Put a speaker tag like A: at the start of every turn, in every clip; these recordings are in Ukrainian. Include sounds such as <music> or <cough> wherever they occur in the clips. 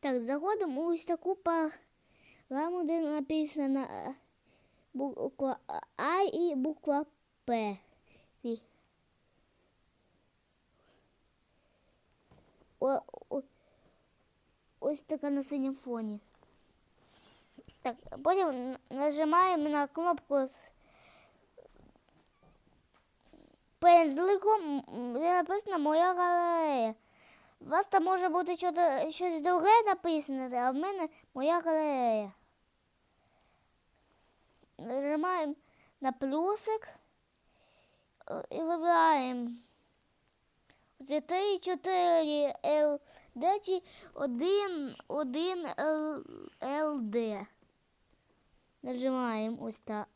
A: Так, заходимо ось таку програму, де написана е, буква А і буква П. О, о, ось така на синьому фоні. Так, потім нажимаємо на кнопку з пензликом, де написано Моя галерея. У вас там може бути щось, друге написане, а в мене моя галерея. Нажимаємо на плюсик е, і вибираємо. Це 3, 4 LD чи 1, 1 LD. Нажимаємо ось так.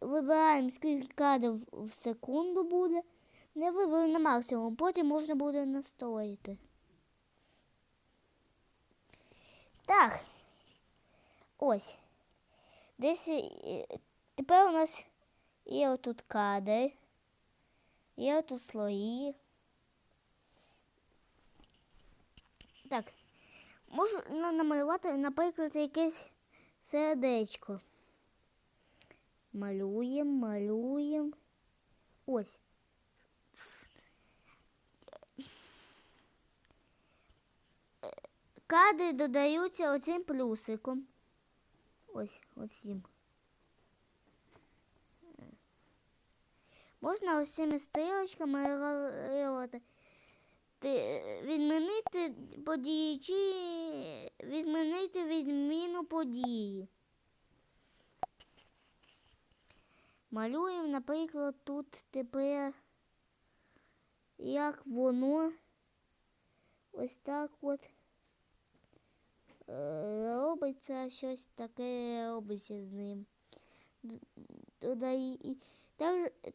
A: Вибираємо, скільки кадрів в секунду буде. Не вибрали на максимум, потім можна буде настроїти. Так. Ось. Десь е, тепер у нас є отут кадри, є отут слої. Так. можна намалювати, наприклад, якесь сердечко. Малюємо, малюємо. Ось. Кадри додаються оцим плюсиком. Ось, оцим. Можна ось цими стрілочками. Відмінити події чи відмінити відміну події. Малюємо, наприклад, тут тепер як воно ось так от робиться щось таке робиться з ним. Додай,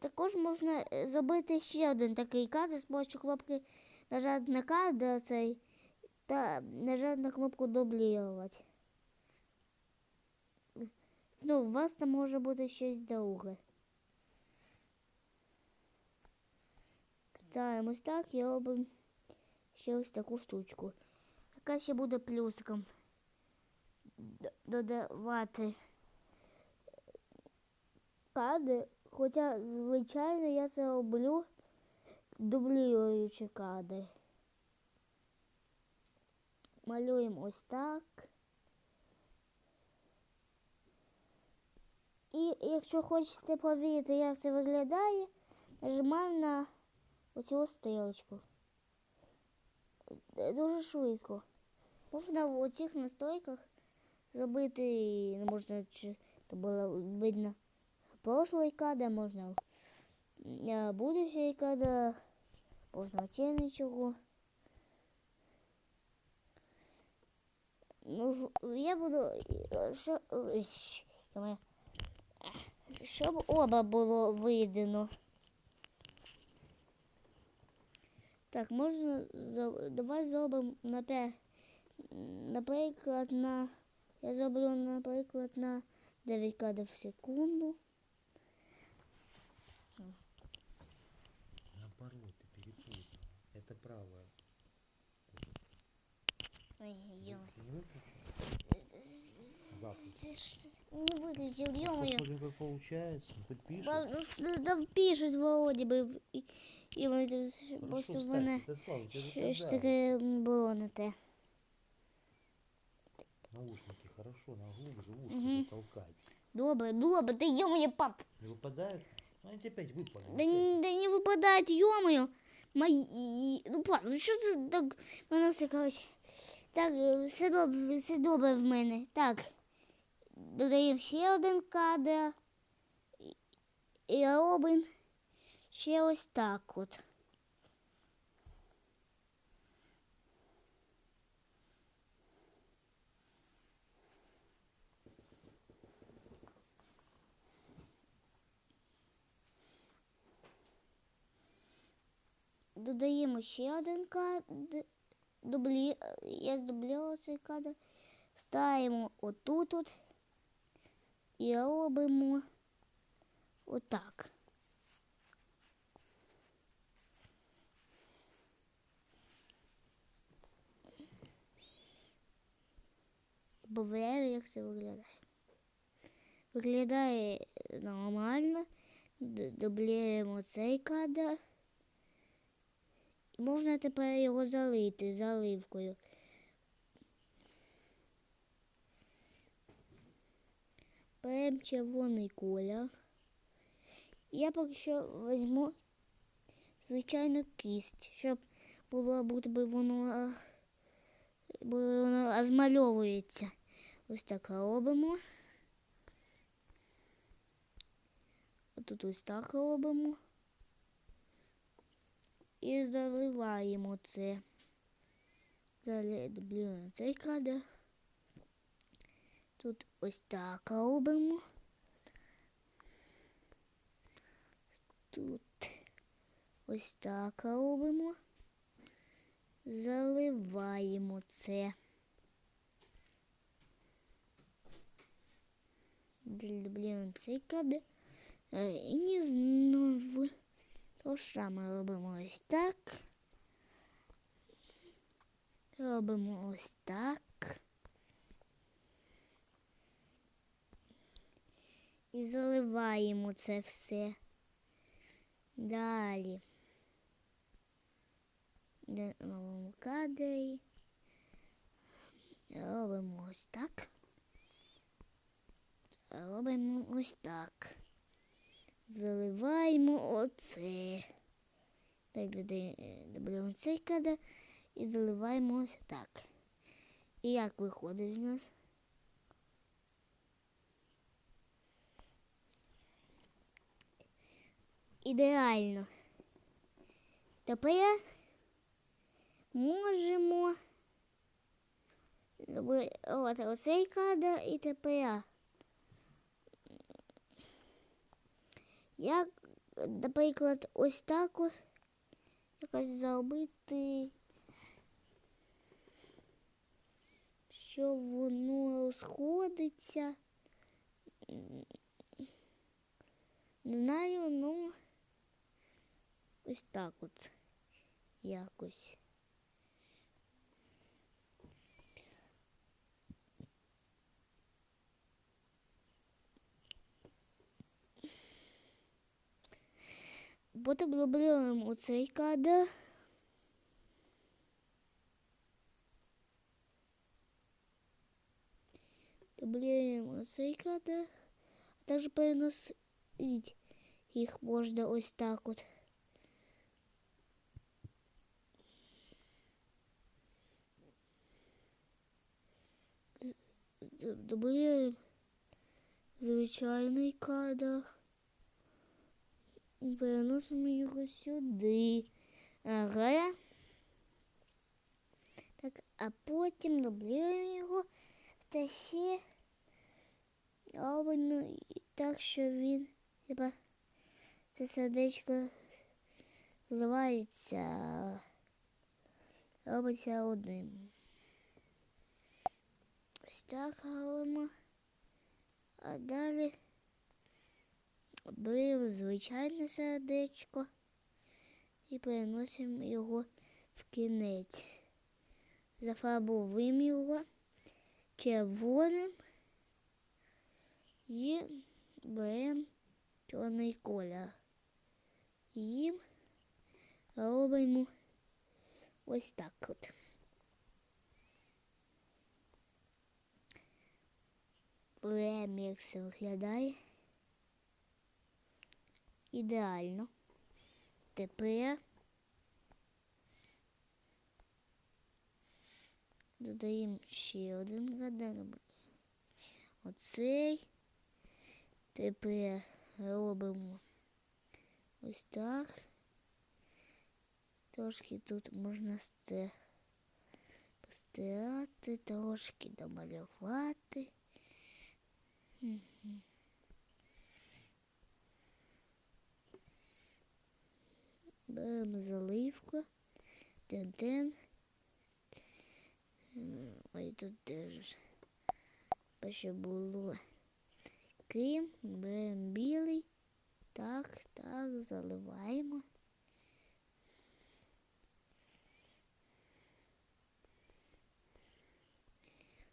A: також можна е, зробити ще один такий кадр з помощью кнопки нажати на кадр цей та нажати на кнопку дублірувати. Ну, у вас там може бути щось друге. Ставимо ось так і робимо ще ось таку штучку. Яка ще буде плюсиком додавати кадри, хоча, звичайно, я це роблю дублюючи кадри. Малюємо ось так. І якщо хочете повірити, як це виглядає, нажимаємо на оцю стрілочку. Дуже швидко. Можна в оцих настройках зробити, не можна, чи то було видно прошлий кадр, можна будущий кадр, можна ще нічого. Ну, я буду, що, щоб оба було видно. Так, можна давай зробимо наприклад, на я зроблю, наприклад, на 9 кадрів в секунду.
B: Наоборот, ты перепутал. Это правое.
A: Ой, ё.
B: Не выключил? Запуск.
A: Ты ж не выключил, ё-моё.
B: Посмотрим, как получается. Ну, Хоть пишет.
A: Ба- ну, ж- Да пишуть вроді би, і, і вони тут
B: Ну,
A: просто
B: что
A: в мене
B: ставь, это слава, тебе
A: щось
B: заказали.
A: таке було не те.
B: Наушники хорошо, на глубже ушко
A: Мгм.
B: затолкать.
A: Добре, добре, ти йомою, пап.
B: Не выпадает? Ну, они опять выпали.
A: Да, не- да не випадають, йомою. Мої. Ну, пап, ну що це так? Воно все, коротше. Так, все добре, все добре в мене. Так. Додаємо ще один кадр. І робимо ще ось так от. Додаємо ще один кадр. Дублі... Я здублювала цей кадр. Ставимо отут от і робимо отак. Додаємо, як це виглядає. Виглядає нормально. Д- Додаємо цей кадр. Можна тепер його залити заливкою. Беремо червоний колір. Я поки що візьму звичайну кість, щоб було будто воно, воно розмальовується. Ось так робимо. Тут ось так робимо. І заливаємо це. Далі цей кадр. Тут ось так робимо. Тут ось так робимо. Заливаємо це. Дублюємо цей кадр. Е, І знову то ж саме робимо ось так. Робимо ось так. І заливаємо це все. Далі. На новому кадрі. Робимо ось так. Робимо ось так. Заливаємо оце. Так, додаємо цей кадр і заливаємо ось так. І як виходить в нас? Ідеально. Тепер можемо зробити оцей кадр і тепер. Як, наприклад, ось так ось якось зробити, що воно розходиться. Не знаю, ну ось так от якось. Потім дублюємо оцей кадр. Дублюємо оцей кадр. А також переносити їх можна ось так от. Дублюємо звичайний кадр. Переносимо його сюди. Ага. Так, а потім дублюємо його та ще робимо так, що він типа це сердечко зливається, робиться одним. Ось так робимо. А далі беремо звичайне сердечко і переносимо його в кінець. Зафарбовуємо його червоним і беремо чорний колір. І робимо ось так от. Як виглядає. Ідеально. Тепер додаємо ще один гадан. Оцей. Тепер робимо ось так. Трошки тут можна постирати, трошки домалювати. Мгм. Беремо заливку. Тен-тен. Ой, тут теж. Щоб було крім, беремо білий. Так, так, заливаємо.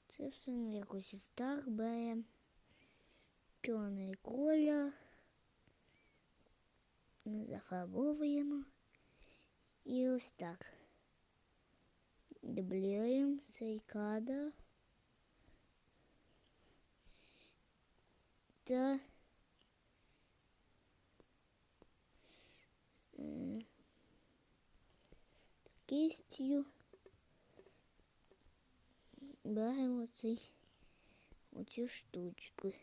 A: Це все ну, якось ось так беремо. Чорний колір. Ми зафарбовуємо. І ось так. Дублюємо цей кадр. Та е, кистю беремо цей оцю штучку.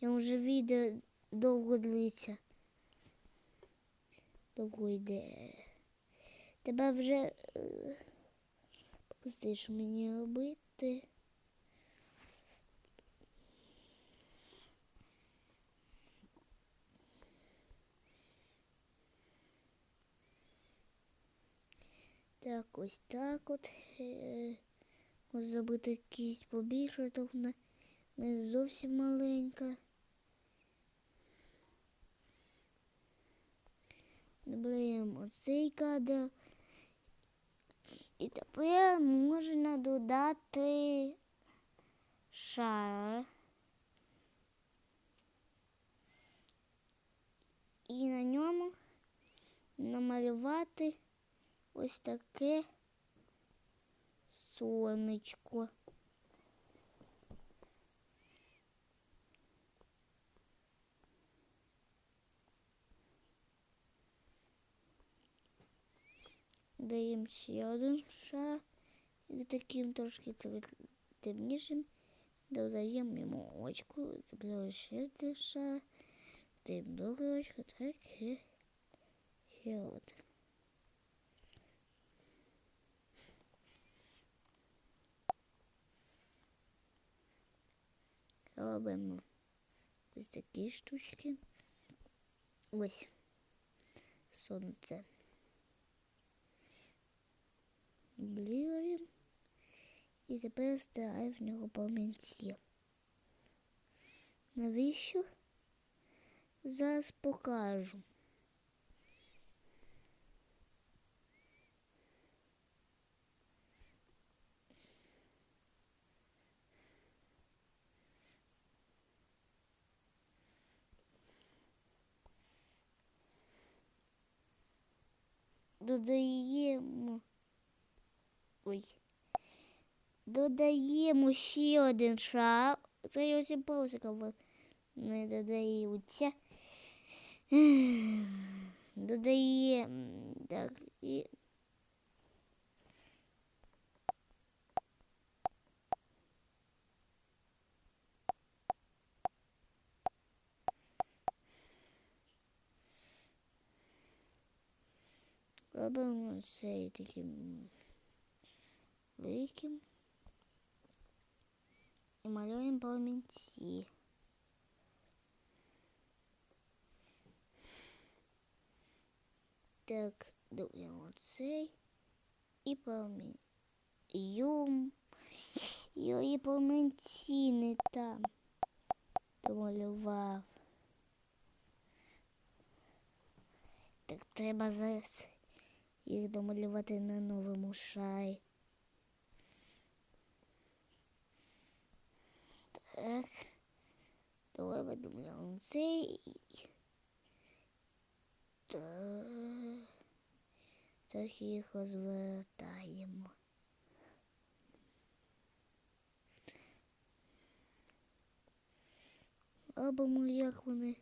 A: Я вже відео довго длиться. Довго йде. Тебе вже е, пустиш мені робити. Так, ось так от. Е, Можна зробити кість побільше, то вона не зовсім маленька. Добавляємо оцей кадр. І тепер можна додати шар. І на ньому намалювати ось таке сонечко. Даємо ще один шар і таким трошки цвіт- темнішим. Додаємо йому очку, додаємо ще один шар, даємо друге очко, так і ще один. Робимо ось такі штучки. Ось сонце. Блюємо. І тепер стираємо в нього промінці. Навіщо? Зараз покажу. Додаємо. Ой. Додаємо ще один шар. Це ось паузика не додаються. <sighs> Додаємо так і. Робимо цей таким великим. І малюємо промінці. Так, додаємо цей і промінь. Юм. Йої промінці не там. Домалював. Так треба зараз їх домалювати на новому шарі. Так. Давай видумляємо цей. Так. Так їх розвертаємо. Або як вони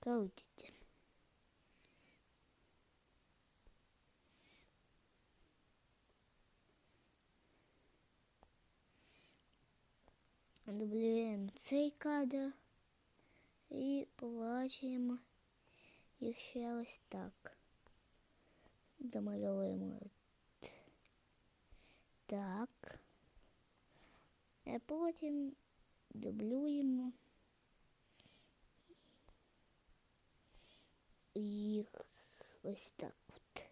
A: крутяться. Дублюємо цей кадр і побачимо їх ще ось так. Домальовуємо так. А потім дублюємо їх ось так от.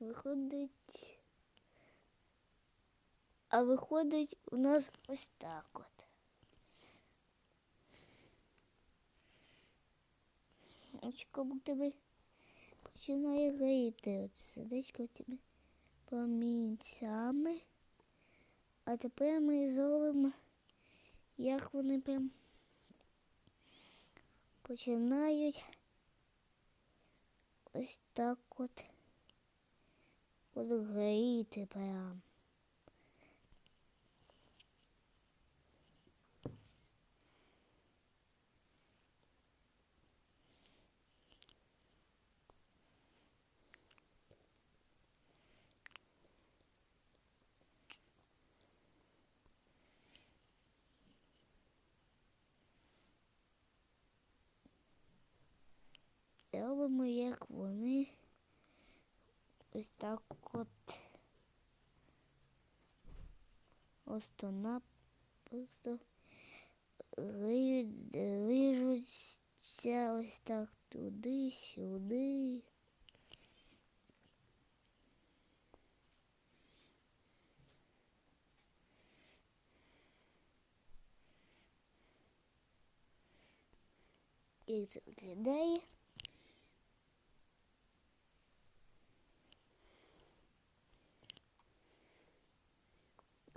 A: Виходить. А виходить у нас ось так от. Очко тебе починає горіти. От сердечко тебе промінцями. А тепер ми зробимо, як вони прям починають ось так от, от горіти прям. Робимо, як вони ось так от просто рижуться ось так туди-сюди. І це виглядає.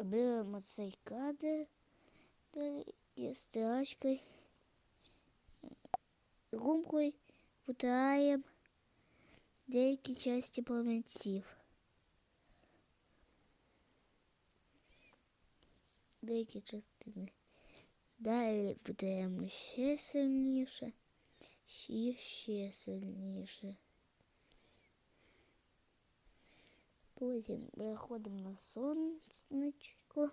A: Беремо цей кадр і стирачкою, румкою витираємо деякі часті промінців. Деякі частини. Далі витираємо ще сильніше, ще ще сильніше. Потім переходимо на сонечко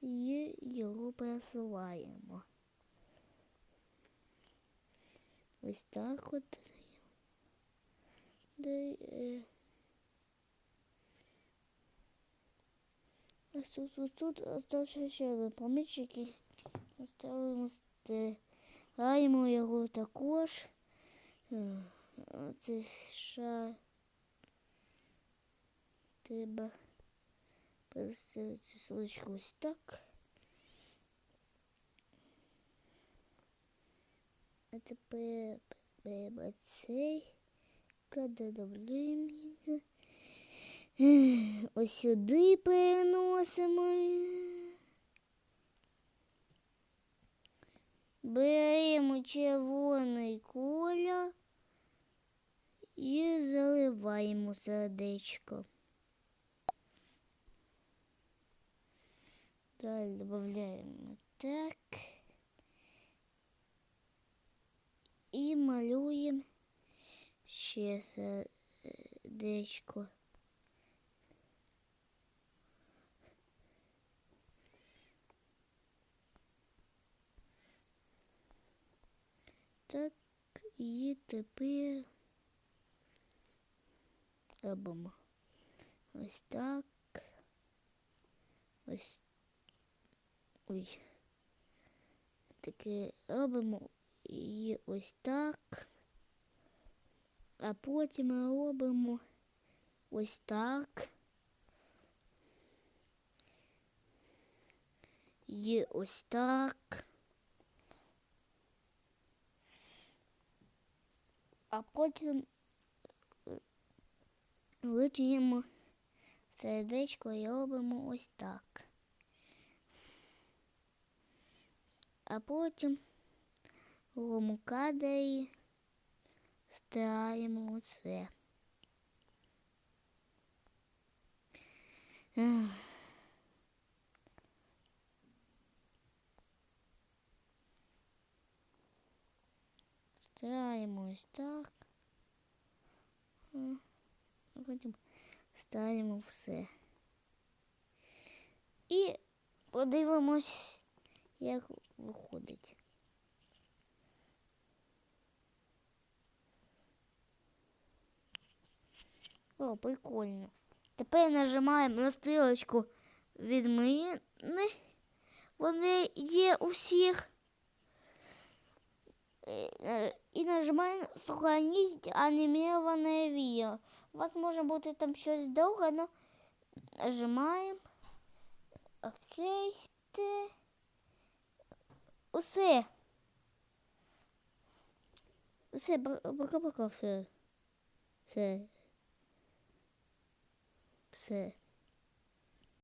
A: і його просуваємо. Ось так от. Е, Ось тут, тут, тут остався ще один помічник і ставимо, стираємо його також. Е, Це шар треба переставити сорочку ось так. А тепер беремо цей, його. Ось сюди переносимо. Беремо червоний колір і заливаємо сердечко. Далі додаємо так. І малюємо ще сердечко. Так, і тепер робимо ось так. Ось Ой. Таке робимо і ось так. А потім робимо ось так. І ось так. А потім вичиємо сердечко і робимо ось так. А потім в кадрі стираємо оце. Стираємо ось так. Потім ставимо все. І подивимось як виходить. О, прикольно. Тепер нажимаємо на стрілочку відміни. Вони є у всіх. Е, І нажимаємо сохранить анімироване відео. У вас може бути там щось довге, але нажимаємо. Окей. Те. Усе. Все, пока-пока, все. Все. Все.